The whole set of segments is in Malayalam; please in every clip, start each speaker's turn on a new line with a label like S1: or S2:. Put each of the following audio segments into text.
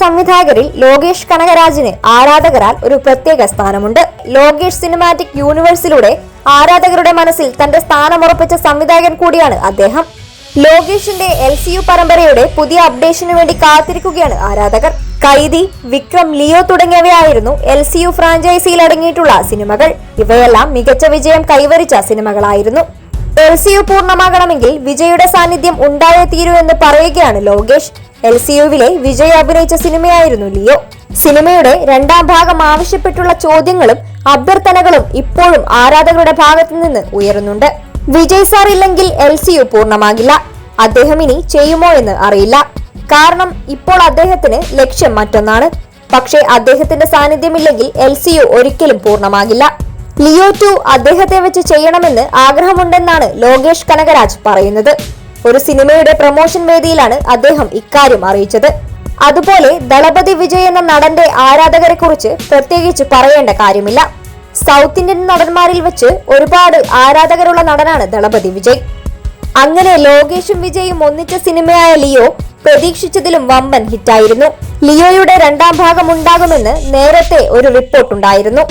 S1: സംവിധായകരിൽ ലോകേഷ് കനകരാജിന് ആരാധകരാൽ ഒരു പ്രത്യേക സ്ഥാനമുണ്ട്. ലോകേഷ് സിനിമാറ്റിക് യൂണിവേഴ്സിലൂടെ ആരാധകരുടെ മനസ്സിൽ തന്റെ സ്ഥാനമുറപ്പിച്ച സംവിധായകൻ കൂടിയാണ് അദ്ദേഹം. ലോകേഷിന്റെ എൽ സി യു പരമ്പരയുടെ പുതിയ അപ്ഡേഷനു വേണ്ടി കാത്തിരിക്കുകയാണ് ആരാധകർ. കൈദി വിക്രം ലിയോ തുടങ്ങിയവയായിരുന്നു എൽ സി യു ഫ്രാഞ്ചൈസിയിൽ അടങ്ങിയിട്ടുള്ള സിനിമകൾ. ഇവയെല്ലാം മികച്ച വിജയം കൈവരിച്ച സിനിമകളായിരുന്നു. എൽ സി യു പൂർണമാകണമെങ്കിൽ വിജയുടെ സാന്നിധ്യം ഉണ്ടായേ തീരൂ എന്ന് പറയുകയാണ് ലോകേഷ്. എൽ സി യുവിലെ വിജയ് അഭിനയിച്ച സിനിമയായിരുന്നു ലിയോ. സിനിമയുടെ രണ്ടാം ഭാഗം ആവശ്യപ്പെട്ടുള്ള ചോദ്യങ്ങളും അഭ്യർത്ഥനകളും ഇപ്പോഴും ആരാധകരുടെ ഭാഗത്തു നിന്ന് ഉയരുന്നുണ്ട്. വിജയ് സാർ ഇല്ലെങ്കിൽ എൽ സി യു പൂർണമാകില്ല. അദ്ദേഹം ഇനി ചെയ്യുമോ എന്ന് അറിയില്ല. കാരണം ഇപ്പോൾ അദ്ദേഹത്തിന് ലക്ഷ്യം മറ്റൊന്നാണ്. പക്ഷേ അദ്ദേഹത്തിന്റെ സാന്നിധ്യമില്ലെങ്കിൽ എൽ സി യു ഒരിക്കലും പൂർണമാകില്ല. ലിയോ ടു അദ്ദേഹത്തെ വെച്ച് ചെയ്യണമെന്ന് ആഗ്രഹമുണ്ടെന്നാണ് ലോകേഷ് കനകരാജ് പറയുന്നത്. ഒരു സിനിമയുടെ പ്രൊമോഷൻ വേദിയിലാണ് അദ്ദേഹം ഇക്കാര്യം അറിയിച്ചത്. അതുപോലെ ദളപതി വിജയ് എന്ന നടന്റെ ആരാധകരെ കുറിച്ച് പ്രത്യേകിച്ച് പറയേണ്ട കാര്യമില്ല. സൗത്ത് ഇന്ത്യൻ നടന്മാരിൽ വെച്ച് ഒരുപാട് ആരാധകരുള്ള നടനാണ് ദളപതി വിജയ്. അങ്ങനെ ലോകേഷും വിജയും ഒന്നിച്ച സിനിമയായ ലിയോ പ്രതീക്ഷിച്ചതിലും വമ്പൻ ഹിറ്റായിരുന്നു. ലിയോയുടെ രണ്ടാം ഭാഗം ഉണ്ടാകുമെന്ന് നേരത്തെ ഒരു റിപ്പോർട്ടുണ്ടായിരുന്നു.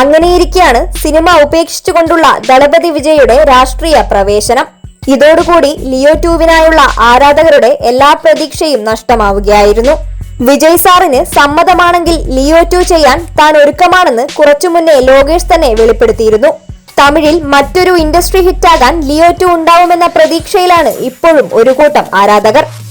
S1: അങ്ങനെയിരിക്കെയാണ് സിനിമ ഉപേക്ഷിച്ചുകൊണ്ടുള്ള ദളപതി വിജയുടെ രാഷ്ട്രീയ പ്രവേശനം. ഇതോടുകൂടി ലിയോ ടൂവിനായുള്ള ആരാധകരുടെ എല്ലാ പ്രതീക്ഷയും നഷ്ടമാവുകയായിരുന്നു. വിജയ് സാറിന് സമ്മതമാണെങ്കിൽ ലിയോ ടു ചെയ്യാൻ താൻ ഒരുക്കമാണെന്ന് കുറച്ചു മുന്നേ ലോകേഷ് തന്നെ വെളിപ്പെടുത്തിയിരുന്നു. തമിഴിൽ മറ്റൊരു ഇൻഡസ്ട്രി ഹിറ്റാകാൻ ലിയോ ടു ഉണ്ടാവുമെന്ന പ്രതീക്ഷയിലാണ് ഇപ്പോഴും ഒരു കൂട്ടം ആരാധകർ.